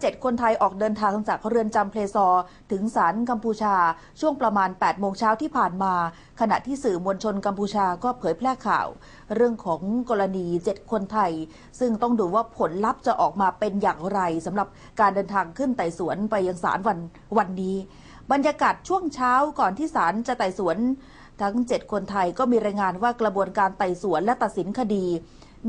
เจ็ดคนไทยออกเดินทางจากเรือนจำเพลซอ ถึงศาลกัมพูชา ช่วงประมาณ 8 โมงเช้าที่ผ่านมา ขณะที่สื่อมวลชนกัมพูชาก็เผยแพร่ข่าว เรื่องของกรณี 7 คนไทย ซึ่งต้องดูว่าผลลัพธ์จะออกมาเป็นอย่างไรสำหรับการเดินทางขึ้นไต่สวนไปยังศาลวันวันนี้ บรรยากาศช่วงเช้าก่อนที่ศาลจะไต่สวน ทั้ง 7 คนไทยก็มีรายงานว่ากระบวนการไต่สวนและตัดสินคดี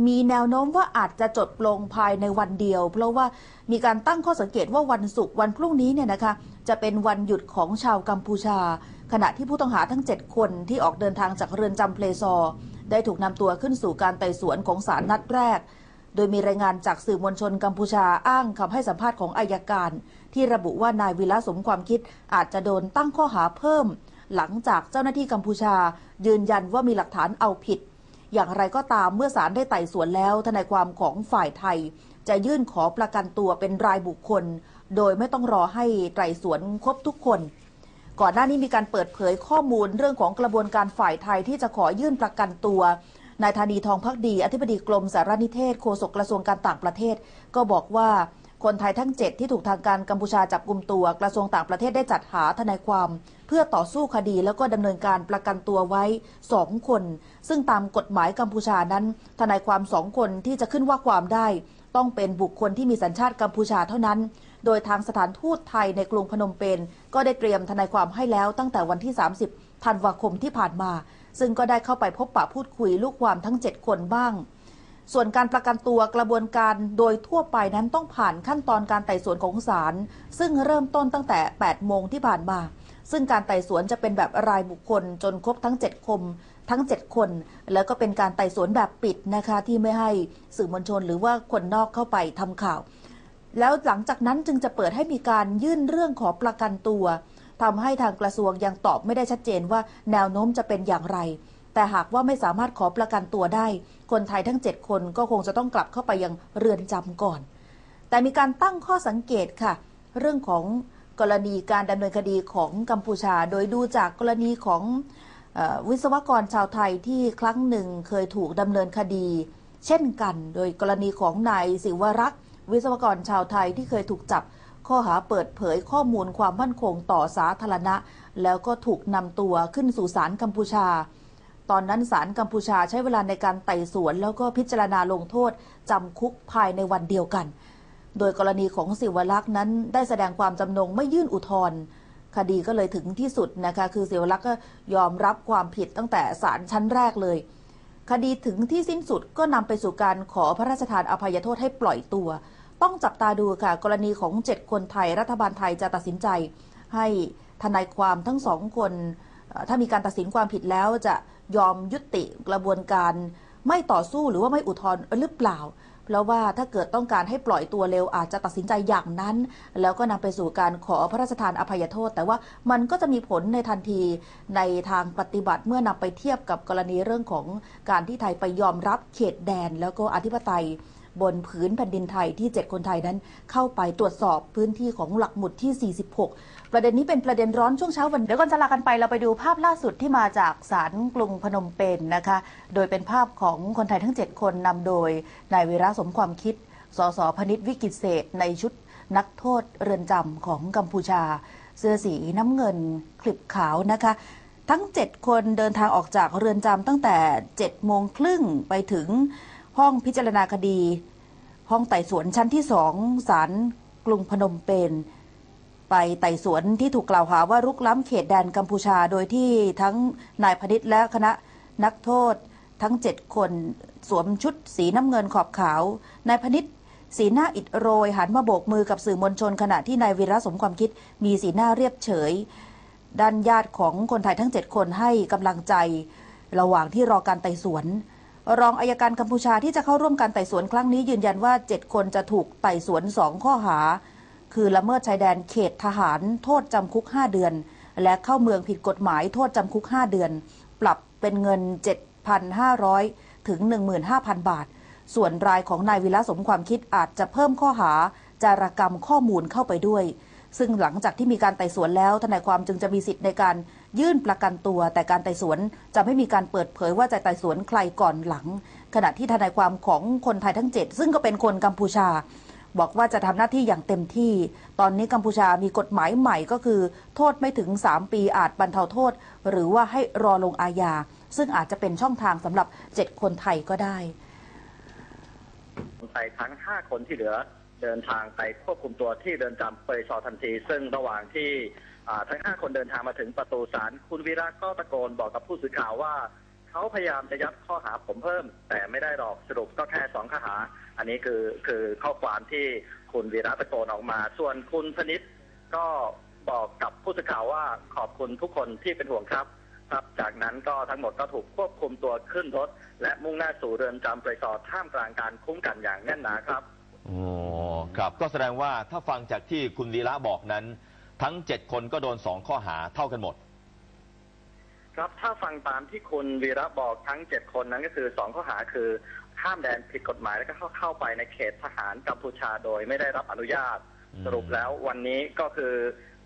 มีแนวโน้มว่าอาจจะจดลงภายในวันเดียว เพราะว่ามีการตั้งข้อสังเกตว่าวันศุกร์วันพรุ่งนี้เนี่ยนะคะจะเป็นวันหยุดของชาวกัมพูชา ขณะที่ผู้ต้องหาทั้ง 7 คนที่ออกเดินทางจากเรือนจำเพลซอร์ได้ถูกนำตัวขึ้นสู่การไต่สวนของศาลนัดแรก โดยมีรายงานจากสื่อมวลชนกัมพูชาอ้างคำให้สัมภาษณ์ของอายการ ที่ระบุว่านายวิระสมความคิดอาจจะโดนตั้งข้อหาเพิ่ม หลังจากเจ้าหน้าที่กัมพูชา ยืนยันว่ามีหลักฐานเอาผิด อย่างไรก็ตามเมื่อศาลได้ไต่สวนแล้วทนายความของฝ่ายไทย จะยื่นขอประกันตัวเป็นรายบุคคล โดยไม่ต้องรอให้ไต่สวนครบทุกคน ก่อนหน้านี้มีการเปิดเผยข้อมูลเรื่องของกระบวนการฝ่ายไทยที่จะขอยื่นประกันตัวนายธานีทองพักดี อธิบดีกรมสารนิเทศโฆษกกระทรวงการต่างประเทศ ก็บอกว่า คนไทยทั้ง 7 ที่ถูกทางการกัมพูชาจับกลุ่มตัว กระทรวงต่างประเทศได้จัดหาทนายความ เพื่อต่อสู้คดีแล้วก็ดำเนินการประกันตัวไว้สองคน ซึ่งตามกฎหมายกัมพูชานั้น ทนายความสองคนที่จะขึ้นว่าความได้ ต้องเป็นบุคคลที่มีสัญชาติกัมพูชาเท่านั้น โดยทางสถานทูตไทยในกรุงพนมเปญก็ได้เตรียมทนายความให้แล้วตั้งแต่วันที่ 30ธันวาคมที่ผ่านมา ซึ่งก็ได้เข้าไปพบปะพูดคุยลูกความทั้ง 7 คนบ้าง ส่วนการประกันตัวกระบวนการโดยทั่วไปนั้นต้องผ่านขั้นตอนการไต่สวนของศาลซึ่งเริ่มต้นตั้งแต่ 8 โมงที่ผ่านมา ซึ่งการไต่สวนจะเป็นแบบรายบุคคลจนครบทั้ง 7 คม ทั้ง 7 คน แล้วก็เป็นการไต่สวนแบบปิดนะคะที่ไม่ให้สื่อมวลชนหรือว่าคนนอกเข้าไปทำข่าว แล้วหลังจากนั้นจึงจะเปิดให้มีการยื่นเรื่องขอประกันตัวทำให้ทางกระทรวงยังตอบไม่ได้ชัดเจนว่าแนวโน้มจะเป็นอย่างไร แต่หากว่าไม่สามารถขอประกันตัวได้ คนไทยทั้ง 7 คนก็คงจะต้องกลับเข้าไปยังเรือนจำก่อน แต่มีการตั้งข้อสังเกตค่ะ เรื่องของกรณีการดำเนินคดีของกัมพูชา โดยดูจากกรณีของวิศวกรชาวไทยที่ครั้งหนึ่งเคยถูกดำเนินคดี เช่นกัน โดยกรณีของนายศิวรักษ์วิศวกรชาวไทยที่เคยถูกจับ ข้อหาเปิดเผยข้อมูลความมั่นคงต่อสาธารณะ แล้วก็ถูกนำตัวขึ้นสู่ศาลกัมพูชา ตอนนั้นศาลกัมพูชาใช้เวลาในการไต่สวน แล้วก็พิจารณาลงโทษ จำคุกภายในวันเดียวกัน โดยกรณีของศิวรักษ์นั้นได้แสดงความจำนงไม่ยื่นอุทธรณ์คดีก็เลยถึงที่สุดนะคะ คือศิวรักษ์ก็ยอมรับความผิดตั้งแต่ศาลชั้นแรกเลย คดีถึงที่สิ้นสุดก็นำไปสู่การขอพระราชทานอภัยโทษให้ปล่อยตัว ต้องจับตาดูค่ะ กรณีของ7คนไทยรัฐบาลไทยจะตัดสินใจ ให้ทนายความทั้งสองคน ถ้ามีการตัดสินความผิดแล้วจะ ยอมยุติกระบวนการ ไม่ต่อสู้หรือว่าไม่อุทธรณ์หรือเปล่า เพราะว่าถ้าเกิดต้องการให้ปล่อยตัวเร็วอาจจะตัดสินใจอย่างนั้น แล้วก็นำไปสู่การขอพระราชทานอภัยโทษ แต่ว่ามันก็จะมีผลในทันทีในทางปฏิบัติเมื่อนำไปเทียบกับกรณีเรื่องของการที่ไทยไปยอมรับเขตแดน แล้วก็อธิปไตย บนผืนแผ่นดินไทยที่ 7 คนไทยนั้นเข้าไปตรวจสอบพื้นที่ของหลักหมุดที่ 46 ประเด็นนี้เป็นประเด็นร้อนช่วงเช้าวันเดี๋ยวก่อนจะลากันไปเราไปดูภาพล่าสุดที่มาจากศาลกรุงพนมเปญนนะคะ โดยเป็นภาพของคนไทยทั้ง 7 คนนำโดยนายวีระสมความคิดสสพนิษวิกิตเศษในชุดนักโทษเรือนจำของกัมพูชา เสื้อสีน้ำเงินคลิบขาวนะคะ ทั้ง 7 คนเดินทางออกจากเรือนจำตั้งแต่7โมงครึ่งไปถึง ห้องพิจารณาคดี ห้องไต่สวนชั้นที่สองศาลกรุงพนมเปญไปไต่สวนที่ถูกกล่าวหาว่ารุกล้ำเขตแดนกัมพูชาโดยที่ทั้งนายพนิษฐ์และคณะนักโทษทั้ง7คนสวมชุดสีน้ำเงินขอบขาว นายพนิษฐ์สีหน้าอิดโรยหันมาโบกมือกับสื่อมวลชนขณะที่นายวีระสมความคิดมีสีหน้าเรียบเฉย ด้านญาติของคนไทยทั้ง7คนให้กำลังใจ ระหว่างที่รอการไต่สวน รองอายการกัมพูชาที่จะเข้าร่วมการไต่สวนครั้งนี้ยืนยันว่า 7 คนจะถูกไต่สวน 2 ข้อหา คือละเมิดชายแดนเขตทหาร โทษจำคุก 5 เดือน และเข้าเมืองผิดกฎหมายโทษจำคุก 5 เดือน ปรับเป็นเงิน 7,500 ถึง 15,000 บาท ส่วนรายของนายวิระสมความคิดอาจจะเพิ่มข้อหาจารกรรมข้อมูลเข้าไปด้วย ซึ่งหลังจากที่มีการไต่สวนแล้วทนายความจึงจะมีสิทธิ์ในการยื่นประกันตัว แต่การไต่สวนจะไม่มีการเปิดเผยว่าจะไต่สวนใครก่อนหลัง ขณะที่ทนายความของคนไทยทั้ง 7 ซึ่งก็เป็นคนกัมพูชา บอกว่าจะทำหน้าที่อย่างเต็มที่ ตอนนี้กัมพูชามีกฎหมายใหม่ก็คือ โทษไม่ถึง 3 ปีอาจบรรเทาโทษ หรือว่าให้รอลงอาญาซึ่งอาจจะเป็นช่องทางสำหรับ 7 คนไทยก็ได้คนไทยทั้ง 5 คนที่เหลือ เดินทางไปควบคุมตัวที่เดินจำเปยซอทันที ซึ่งระหว่างที่ทั้ง 5 คนเดินทางมาถึงประตูศาลคุณวีระก็ตะโกนบอกกับผู้สื่อข่าวว่า เขาพยายามจะยัดข้อหาผมเพิ่ม แต่ไม่ได้หรอกสรุปก็แค่สองข้อหา อันนี้คือคือข้อความที่คุณวีระตะโกนออกมา ส่วนคุณพนิษก็บอกกับผู้สื่อข่าวว่าขอบคุณทุกคนที่เป็นห่วงครับ ครับ จากนั้นก็ทั้งหมดก็ถูกควบคุมตัวขึ้นรถ และมุ่งหน้าสู่เรือนจำเปรยซอท่ามกลางการคุ้มกันอย่างแน่นหนาครับ โอ้ครับก็แสดงว่าถ้าฟังจากที่คุณวีระบอกนั้น ทั้งเจ็ดคนก็โดนสองข้อหาเท่ากันหมด ครับถ้าฟังตามที่คุณวีระบอกทั้งเจ็ดคนนั้นก็คือสองข้อหาคือข้ามแดนผิดกฎหมายแล้วก็เข้าเข้าไปในเขตทหารกัมพูชาโดยไม่ได้รับอนุญาตอืมสรุปแล้ววันนี้ก็คือ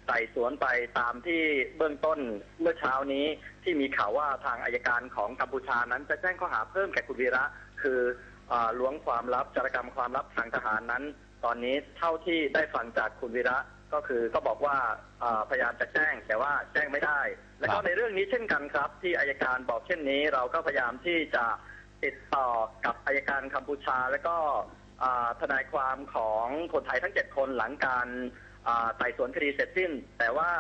ไต่สวนไปตามที่เบื้องต้นเมื่อเช้านี้ที่มีข่าวว่าทางอายการของกัมพูชานั้นจะแจ้งข้อหาเพิ่มแก่คุณวีระ คืออา ล้วงความลับจารกรรมความลับทางทหารนั้น ตอนนี้เท่าที่ได้ฟังจากคุณวีระก็คือก็บอกว่าพยายามจะแจ้งแต่ว่าแจ้งไม่ได้ แล้วก็ในเรื่องนี้เช่นกันครับ ที่อายการบอกเช่นนี้เราก็พยายามที่จะติดต่อกับอายการกัมพูชา แล้วก็ทนายความของคนไทยทั้งเจ็ดคนหลังการไต่สวนคดีเสร็จสิ้น แต่ว่า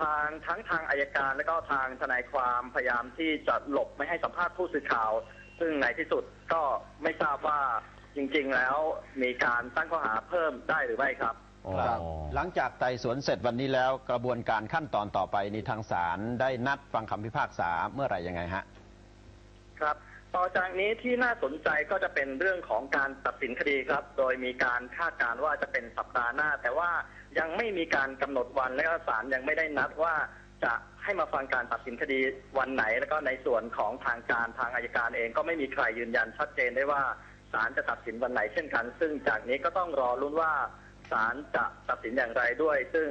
ทางทั้งทางอายการและก็ทางทนายความพยายามที่จะหลบไม่ให้สัมภาษณ์ผู้สื่อข่าว ซึ่งในที่สุด ก็ไม่ทราบว่าจริง ๆ แล้วมีการตั้งข้อหาเพิ่มได้หรือไม่ครับ ครับอ๋อหลังจากไต่สวนเสร็จวันนี้แล้วกระบวนการขั้นตอนต่อไปนี่ทางศาลได้นัดฟังคำพิพากษาเมื่อไหร่ยังไงฮะ ครับ ต่อจากนี้ที่น่าสนใจก็จะเป็นเรื่องของการตัดสินคดีครับ โดยมีการคาดการณ์ว่าจะเป็นสัปดาห์หน้า แต่ว่ายังไม่มีการกำหนดวันและก็ศาลยังไม่ได้นัดว่าจะ ให้มาฟังการตัดสินคดีวันไหน แล้วก็ในส่วนของทางการทางอายการเองก็ไม่มีใครยืนยันชัดเจนได้ว่าศาลจะตัดสินวันไหนเช่นกัน ซึ่งจากนี้ก็ต้องรอลุ้นว่าศาลจะตัดสินอย่างไรด้วย ซึ่ง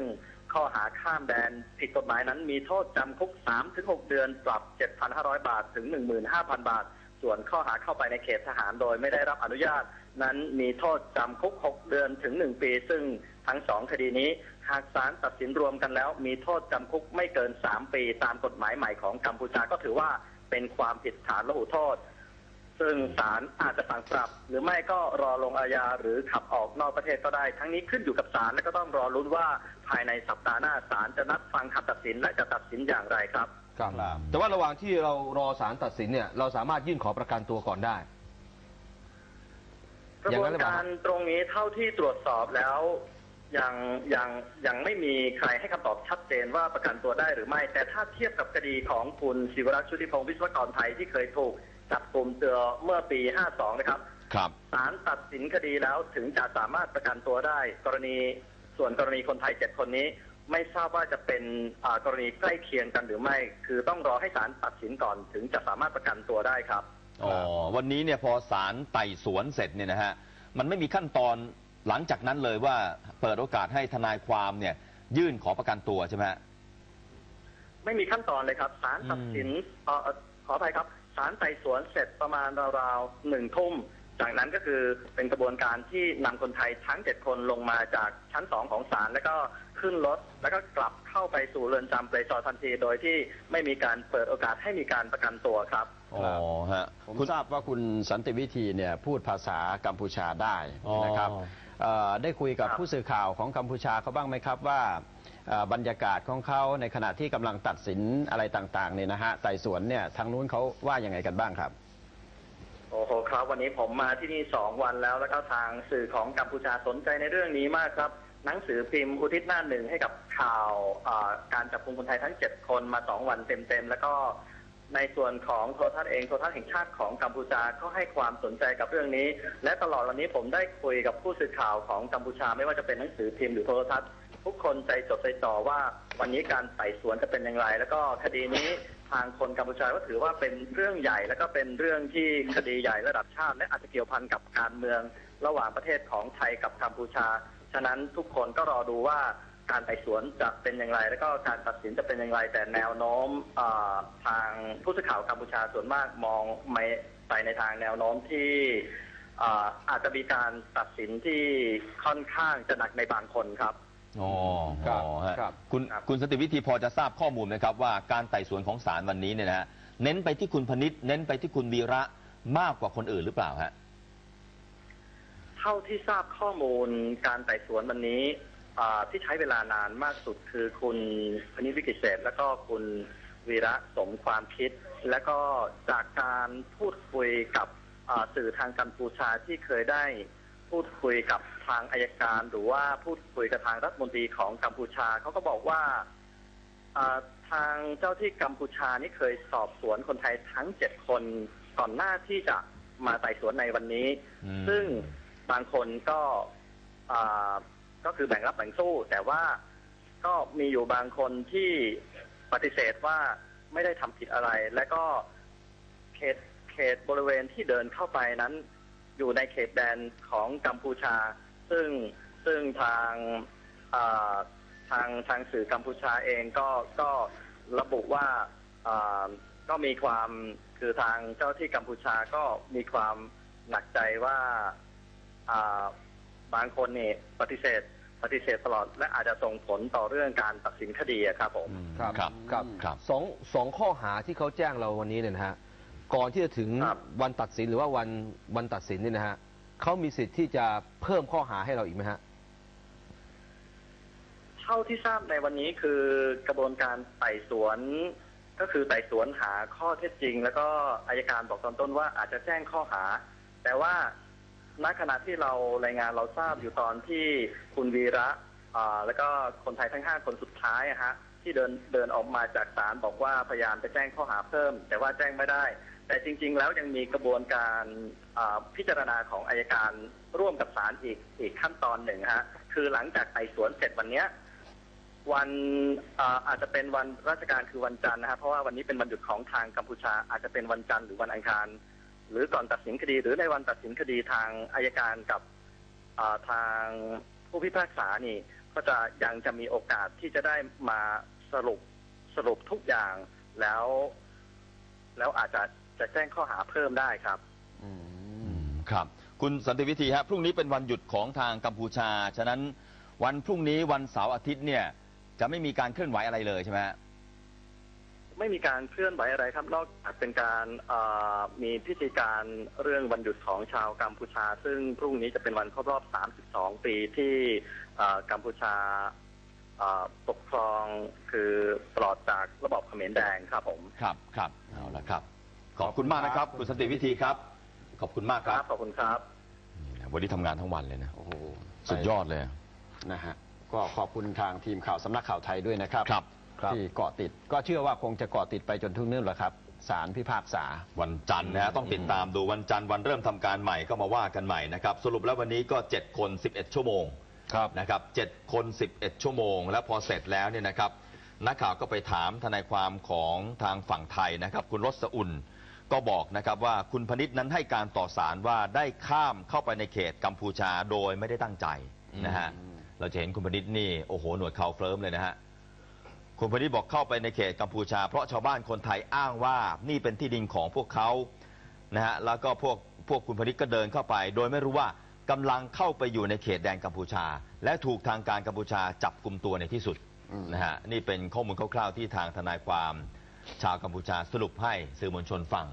ข้อหาข้ามแดนผิดกฎหมายนั้นมีโทษจำคุก 3-6 เดือนปรับ 7,500 บาทถึง 15,000 บาท ส่วนข้อหาเข้าไปในเขตทหารโดยไม่ได้รับอนุญาต นั้นมีโทษจำคุก 6 เดือนถึง 1 ปี ซึ่ง ทั้งสองคดีนี้ หากศาลตัดสินรวมกันแล้ว มีโทษจำคุกไม่เกิน 3 ปี ตามกฎหมายใหม่ของกัมพูชาก็ถือว่าเป็นความผิดฐานละหุโทษ ซึ่งศาลอาจจะสั่งปรับ หรือไม่ก็รอลงอาญาหรือขับออกนอกประเทศก็ได้ ทั้งนี้ขึ้นอยู่กับศาลและก็ต้องรอลุ้นว่าภายในสัปดาห์หน้าศาลจะนัดฟังคำตัดสินและจะตัดสินอย่างไรครับ ครับ แต่ว่าระหว่างที่เรารอศาลตัดสินเนี่ยเราสามารถยื่นขอประกันตัวก่อนได้กระอย่างบวนั้นนหรือเปล่าการตรงนี้เท่าที่ตรวจสอบแล้ว ยังยังยังไม่มีใครให้คำตอบชัดเจนว่าประกันตัวได้หรือไม่ แต่ถ้าเทียบกับคดีของคุณศิวรักษ์ชุติพงศ์วิศวกรไทยที่เคยถูกจับกลุ่มเตือเมื่อปี 52 นะครับครับศาลตัดสินคดีแล้วถึงจะสามารถประกันตัวได้ กรณีส่วนกรณีคนไทยเจ็ดคนนี้ ไม่ทราบว่าจะเป็นอ่ากรณีใกล้เคียงกันหรือไม่ คือต้องรอให้ศาลตัดสินก่อนถึงจะสามารถประกันตัวได้ครับอ๋อวันนี้เนี่ยพอศาลไต่สวนเสร็จเนี่ยนะฮะมันไม่มีขั้นตอน หลังจากนั้นเลยว่าเปิดโอกาสให้ทนายความเนี่ย ยื่นขอประกันตัวใช่ไหมฮะ ไม่มีขั้นตอนเลยครับศาลตัดสินเอ่อเอ่อขออภัยครับศาลไต่สวนเสร็จประมาณราวๆหนึ่งทุ่ม จากนั้นก็คือเป็นกระบวนการที่นำคนไทยทั้งเจ็ดคนลงมาจากชั้นสองของศาลแล้วก็ขึ้นรถแล้วก็กลับเข้าไปสู่เรือนจำเปรย์ซอทันที โดยที่ไม่มีการเปิดโอกาสให้มีการประกันตัวครับ อ๋อฮะ ผมคุณทราบว่าคุณสันติวิธีเนี่ยพูดภาษากัมพูชาได้อ๋อนะครับเอ่อ ได้คุยกับครับผู้สื่อข่าวของกัมพูชาเขาบ้างไหมครับว่าเอ่อบรรยากาศของเขาในขณะที่กำลังตัดสินอะไรต่างๆเนี่ยนะฮะไต่สวนเนี่ยทางนู้นเขาว่ายังไงกันบ้างครับโอ้โหครับวันนี้ผมมาที่นี่สองวันแล้วแล้วก็ทางสื่อของกัมพูชาสนใจในเรื่องนี้มากครับ หนังสือพิมพ์อุทิศหน้าหนึ่งให้กับข่าวอ่าการจับกุมคนไทยทั้งเจ็ดคนมาสองวันเต็มๆแล้วก็ ในส่วนของโทรทัศน์เองโทรทัศน์แห่งชาติของกัมพูชาก็ให้ความสนใจกับเรื่องนี้ และตลอดวันนี้ผมได้คุยกับผู้สื่อข่าวของกัมพูชาไม่ว่าจะเป็นหนังสือพิมพ์หรือโทรทัศน์ทุกคนใจจดใจจ่อว่าวันนี้การไต่สวนจะเป็นอย่างไร แล้วก็คดีนี้ทางคนกัมพูชาก็ถือว่าเป็นเรื่องใหญ่ แล้วก็เป็นเรื่องที่คดีใหญ่ระดับชาติ และอาจจะเกี่ยวพันกับการเมือง ระหว่างประเทศของไทยกับกัมพูชา ฉะนั้นทุกคนก็รอดูว่า การไต่สวนจะเป็นอย่างไร แล้วก็การตัดสินจะเป็นอย่างไร แต่แนวโน้มเอ่อทางผู้สื่อข่าวกัมพูชาส่วนมากมองไม่ไปในทางแนวโน้มที่อ่าอาจจะมีการตัดสินที่ค่อนข้างจะหนักในบางคนครับอ๋อครับอ๋อฮะครับคุณครับคุณสันติวิธีพอจะทราบข้อมูลไหมครับว่าการไต่สวนของศาลวันนี้เนี่ยนะฮะเน้นไปที่คุณพนิษฐ์เน้นไปที่คุณวีระมากกว่าคนอื่นหรือเปล่าฮะเท่าที่ทราบข้อมูลการไต่สวนวันนี้อ่า ที่ใช้เวลานานมากสุดคือคุณพนิษฐ์วิกิตเศษแล้วก็คุณวีระสมความคิด แล้วก็จากการพูดคุยกับอ่าสื่อทางกัมพูชาที่เคยได้พูดคุยกับทางอายการ หรือว่าพูดคุยกับทางรัฐมนตรีของกัมพูชาเขาก็บอกว่าอ่าทางเจ้าที่กัมพูชานี่เคยสอบสวนคนไทยทั้งเจ็ดคนก่อนหน้าที่จะมาไต่สวนในวันนี้อืมซึ่งบางคนก็อ่า ก็คือแบ่งรับแบ่งสู้ แต่ว่าก็มีอยู่บางคนที่ปฏิเสธว่าไม่ได้ทำผิดอะไร และก็เขตเขตบริเวณที่เดินเข้าไปนั้น อยู่ในเขตแดนของกัมพูชา ซึ่งซึ่งทางทางทางสื่อกัมพูชาเองก็ก็ระบุว่าก็มีความคือทางเจ้าที่กัมพูชาก็มีความหนักใจว่าอ่าบางคนนี่ปฏิเสธ ปฏิเสธตลอด และอาจจะส่งผลต่อเรื่องการตัดสินคดีอะครับผม ครับครับครับครับ สองสองข้อหาที่เขาแจ้งเราวันนี้เนี่ยนะฮะก่อนที่จะถึงครับ วันตัดสินหรือว่าวันวันตัดสินเนี่ยนะฮะเขามีสิทธิ์ที่จะเพิ่มข้อหาให้เราอีกไหมฮะ เท่าที่ทราบในวันนี้คือกระบวนการไต่สวน ก็คือไต่สวนหาข้อเท็จจริง แล้วก็อายการบอกตอนต้นว่าอาจจะแจ้งข้อหา แต่ว่า ณขณะที่เรารายงานเราทราบอยู่ตอนที่คุณวีระอ่าแล้วก็คนไทยทั้งห้าคนสุดท้ายอะฮะที่เดินเดินออกมาจากศาลบอกว่าพยายามจะแจ้งข้อหาเพิ่ม แต่ว่าแจ้งไม่ได้ แต่จริง ๆ แล้วยังมีกระบวนการอ่าพิจารณาของอายการร่วมกับศาลอีกอีกขั้นตอนหนึ่งฮะคือหลังจากไต่สวนเสร็จวันเนี้ยวันอ่าอาจจะเป็นวันราชการคือวันจันทร์นะครับเพราะว่าวันนี้เป็นวันหยุดของทางกัมพูชาอาจจะเป็นวันจันทร์หรือวันอังคาร หรือก่อนตัดสินคดี หรือในวันตัดสินคดีทางอายการกับทางผู้พิพากษานี่ ก็จะยังจะมีโอกาสที่จะได้มาสรุปสรุปทุกอย่างแล้ว แล้วอาจจะจะแจ้งข้อหาเพิ่มได้ครับ อืมครับ คุณสันติวิธีฮะพรุ่งนี้เป็นวันหยุดของทางกัมพูชา ฉะนั้นวันพรุ่งนี้วันเสาร์อาทิตย์เนี่ย จะไม่มีการเคลื่อนไหวอะไรเลยใช่ไหม ไม่มีการเคลื่อนไหวอะไรครับ นอกจากเป็นการเอ่อมีพิธีการเรื่องวันหยุดของชาวกัมพูชา ซึ่งพรุ่งนี้จะเป็นวันครบรอบ 32 ปีที่เอ่อกัมพูชาเอ่อปกครองคือปลอดจากระบอบเขมรแดงครับผมครับครับเอาละครับ ขอบคุณมากนะครับ คุณสันติวิธีครับ ขอบคุณมากคครัรับบขอบคุณครับวันนี้ทำงานทั้งวันเลยนะโอ้โหสุดยอดเลยนะฮะก็ขอบคุณทางทีมข่าวสำนักข่าวไทยด้วยนะครับครับ ครับ ที่เกาะติด ก็เชื่อว่าคงจะเกาะติดไปจนถึงนู่นแหละครับศาลพิพากษา วันจันทร์นะฮะต้องติดตามดูวันจันทร์วันเริ่มทำการใหม่ก็มาว่ากันใหม่นะครับสรุปแล้ววันนี้ก็ 7 คน 11 ชั่วโมงครับ นะครับ7คน 11 ชั่วโมง แล้วพอเสร็จแล้วเนี่ยนะครับนักข่าวก็ไปถามทนายความของทางฝั่งไทยนะครับ คุณรสอุ่นก็บอกนะครับว่าคุณพนิษฐ์นั้นให้การต่อสารว่าได้ข้ามเข้าไปในเขตกัมพูชาโดยไม่ได้ตั้งใจนะฮะอืมเราจะเห็นคุณพนิษฐ์นี่โอ้โหหนวดเขาเฟิร์มเลยนะฮะ คุณพนิษฐ์บอกเข้าไปในเขตกัมพูชา เพราะชาวบ้านคนไทยอ้างว่านี่เป็นที่ดินของพวกเขานะฮะแล้วก็พวกพวกคุณพนิษฐ์ก็เดินเข้าไป โดยไม่รู้ว่ากำลังเข้าไปอยู่ในเขตแดนกัมพูชา และถูกทางการกัมพูชาจับกลุ่มตัวในที่สุดอืมนะฮะนี่เป็นข้อมูลคร่าวๆที่ทางทนายความชาวกัมพูชาสรุปให้สื่อมวลชนฟัง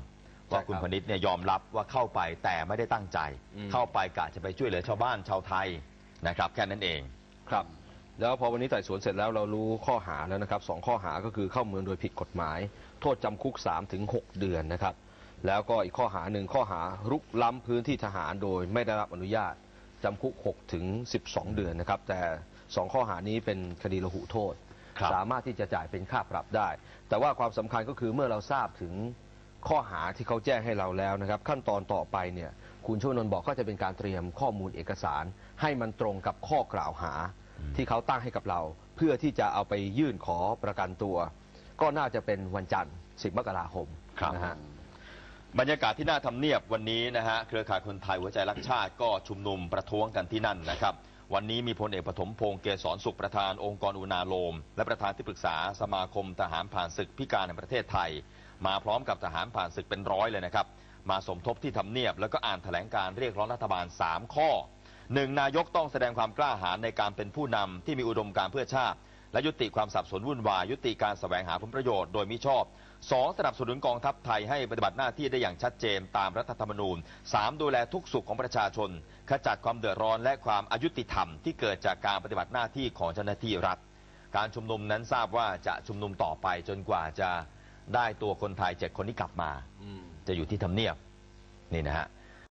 ว่าคุณพนิษฐ์เนี่ยยอมรับว่าเข้าไปแต่ไม่ได้ตั้งใจอืมเข้าไปกะจะไปช่วยเหลือชาวบ้านชาวไทยนะครับแค่นั้นเองครับ แล้วพอวันนี้ไต่สวนเสร็จแล้วเรารู้ข้อหาแล้วนะครับสองข้อหาก็คือเข้าเมืองโดยผิดกฎหมาย โทษจำคุก3ถึง6เดือนนะครับ แล้วก็อีกข้อหาหนึ่งข้อหารุกล้ำพื้นที่ทหารโดยไม่ได้รับอนุญาตจำคุก6ถึง12 เดือนนะครับ แต่สองข้อหานี้เป็นคดีระหุโทษครับสามารถที่จะจ่ายเป็นค่าปรับได้ แต่ว่าความสำคัญก็คือเมื่อเราทราบถึงข้อหาที่เขาแจ้งให้เราแล้วนะครับ ขั้นตอนต่อไปเนี่ยคุณโชวนนท์บอกก็จะเป็นการเตรียมข้อมูลเอกสาร ให้มันตรงกับข้อกล่าวหา ที่เขาตั้งให้กับเรา เพื่อที่จะเอาไปยื่นขอประกันตัว ก็น่าจะเป็นวันจันทร์10มกราคมครับนะฮะ บรรยากาศที่หน้าทำเนียบวันนี้นะฮะเครือข่ายคนไทยหัวใจรักชาติก็ชุมนุมประท้วงกันที่นั่นนะครับ วันนี้มีพลเอกปฐมพงษ์เกษรสุขประธานองค์กรอุณาโลม และประธานที่ปรึกษาสมาคมทหารผ่านศึกพิการแห่งประเทศไทย มาพร้อมกับทหารผ่านศึกเป็นร้อยเลยนะครับ มาสมทบที่ทำเนียบแล้วก็อ่านแถลงการเรียกร้องรัฐบาล 3 ข้อ หนึ่งนายกต้องแสดงความกล้าหาญในการเป็นผู้นำที่มีอุดมการเพื่อชาติ และยุติความสับสนวุ่นวายยุติการแสวงหาผลประโยชน์โดยมิชอบ 2. สนับสนุนกองทัพไทยให้ปฏิบัติหน้าที่ได้อย่างชัดเจนตามรัฐธรรมนูญ 3. ดูแลทุกสุขของประชาชน ขจัดความเดือดร้อนและความอายุติธรรมที่เกิดจากการปฏิบัติหน้าที่ของเจ้าหน้าที่รัฐ การชุมนุมนั้นทราบว่าจะชุมนุมต่อไปจนกว่าจะได้ตัวคนไทยเจ็ดคนที่กลับมาจะอยู่ที่ทำเนียบนี่นะฮะ